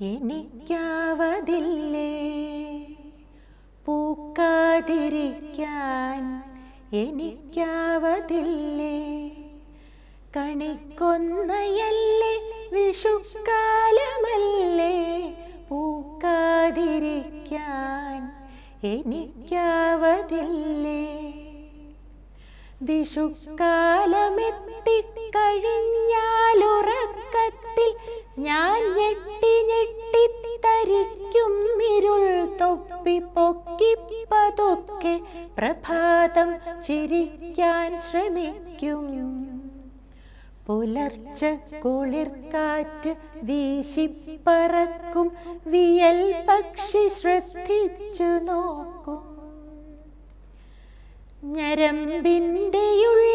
എനിക്കാവതില്ലേ? പൂക്കാതിരിക്കാൻ എനിക്കാവതില്ലേ? കണിക്കൊന്നയല്ലേ വിഷുക്കാലമല്ലേ? പൂക്കാതിരിക്കാൻ എനിക്കാവതില്ലേ? വിഷുക്കാലമെത്തിക്കഴിഞ്ഞാലുറക്കത്തിൽ ഞാൻ ഞെട്ടി ഞെട്ടി തരിക്കും ഇരുൾ തൊപ്പി പൊക്കി പതൊക്കെ പ്രഭാതം ചിരിക്കാൻ ശ്രമിക്കും. പുലർച്ച കുളിർക്കാറ്റ് വീശിപ്പറക്കും വിയൽ പക്ഷി ശ്രദ്ധിച്ചു നോക്കും. ഞരമ്പിന്റെയുള്ളിൽ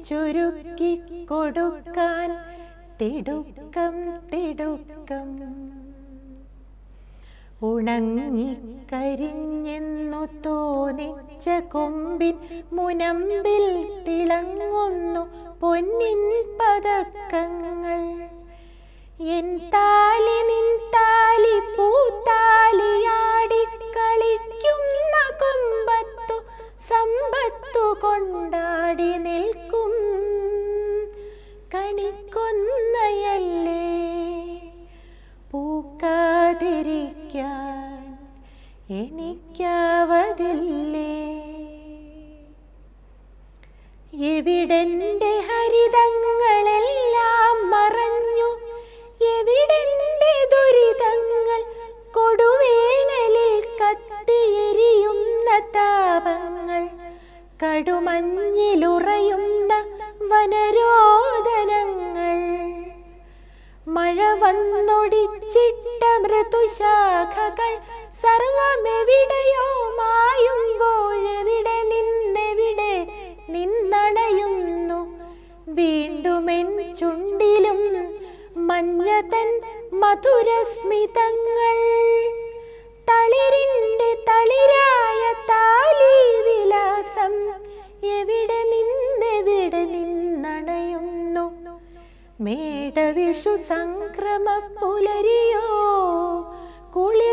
എത്തിച്ചൊരുക്കി കൊടുക്കാൻ തിടുക്കം തിടുക്കം. ഉണങ്ങിക്കരിഞ്ഞെന്നു തോന്നിച്ച കൊമ്പിൻ മുനമ്പിൽ തിളങ്ങുന്നു പൊന്നിൻ പതക്കങ്ങൾ. എനിക്കാവതില്ലേ എവിടെന്റെ ഹരിതങ്ങളെല്ലാം മറഞ്ഞു? എവിടെന്റെ ദുരിതങ്ങൾ കൊടുവേനലിൽ കത്തിയെരിയുന്ന താപങ്ങൾ? കടുമഞ്ഞിലുറയുന്ന വനരോദനങ്ങൾ? മഴ വന്നൊടിച്ചിട്ട മൃദുശാഖകൾ സർവമെവിടെയോ നിന്നെവിടെ നിന്നണയുന്നു? വീണ്ടുമെൻ ചുണ്ടിലും മഞ്ഞതൻ മധുരസ്മിതങ്ങൾ തളിരിന്റെ തളിരായ താലി വിലാസം എവിടെ നിന്നെവിടെ നിന്നണയുന്നു? മേടവിഷു സംക്രമ പുലരിയോ കുളിർ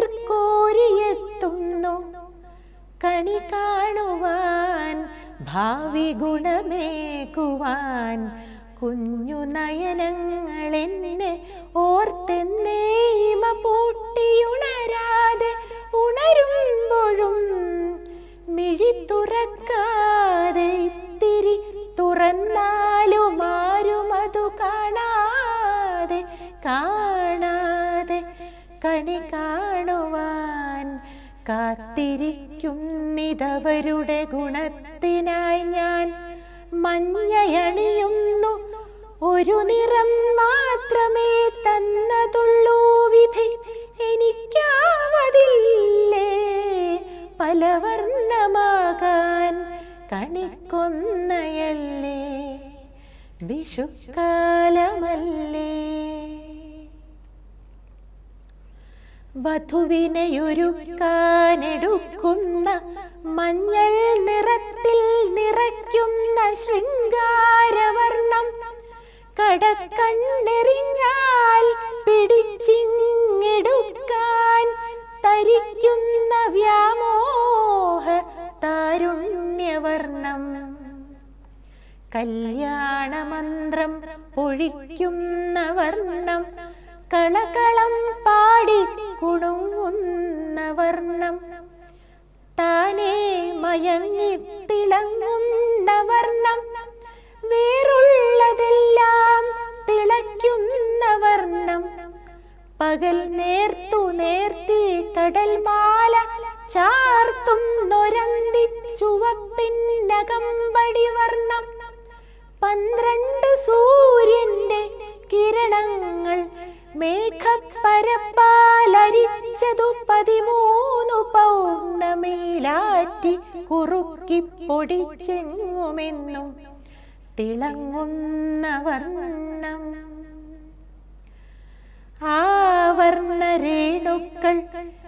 കണി കാണുവാൻ ഭാവി ഗുണമേകുവാൻ കുഞ്ഞു നയനങ്ങൾ എന്നെ ഓർത്തെന്നേമ നിതവരുടെ ഗുണത്തിനായി ഞാൻ മഞ്ഞയണിയുന്നു. ഒരു നിറം മാത്രമേ തന്നതുള്ളൂ വിധി. എനിക്കാവതില്ലേ? പലവർണമാകാൻ കണിക്കൊന്നയല്ലേ? വിഷുക്കാലമല്ലേ? വധുവിനെയൊരുക്കാനെടുക്കുന്ന മഞ്ഞൾ നിറത്തിൽ നിറയ്ക്കുന്ന ശൃംഗാരവർണം കടക്കണ്ണെറിഞ്ഞാൽ പിടിച്ചിങ്ങെടുക്കാൻ തരിക്കുന്ന വ്യാമോഹ താരുണ്യവർണം കല്യാണമന്ത്രം പൊഴിക്കുന്ന വർണം. കളകളം പാടി കുണുങ്ങുന്ന വർണം. താനേ മയങ്ങിത്തിളങ്ങുന്ന വർണം. വേറുള്ളതെല്ലാം തിളയ്ക്കുന്ന വർണം. പകൽ നേർത്തു നേർത്തി കടൽ മാല ചാർത്തും നൊരന്തി വർണം. പന്ത്രണ്ട് മേഘപ്പരപ്പാലരിച്ചതു പതിമൂന്നു പൗർണമിയിലാറ്റി കുറുക്കി പൊടിച്ചെങ്ങുമെന്നും തിളങ്ങുന്ന വർണം. ആവർണരേണുക്കൾ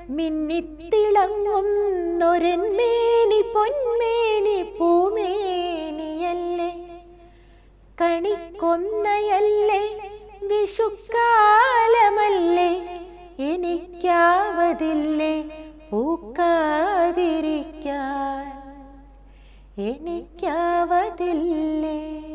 മിന്നിത്തിളങ്ങുന്നൊരന്മേനി പൊന്മേനി പൂമേനിയല്ലേ? കൊന്നയല്ലേ വിഷുക്കാലമല്ലേ? എനിക്കാവതില്ലേ? പൂക്കാതിരിക്കാൻ എനിക്കാവതില്ലേ?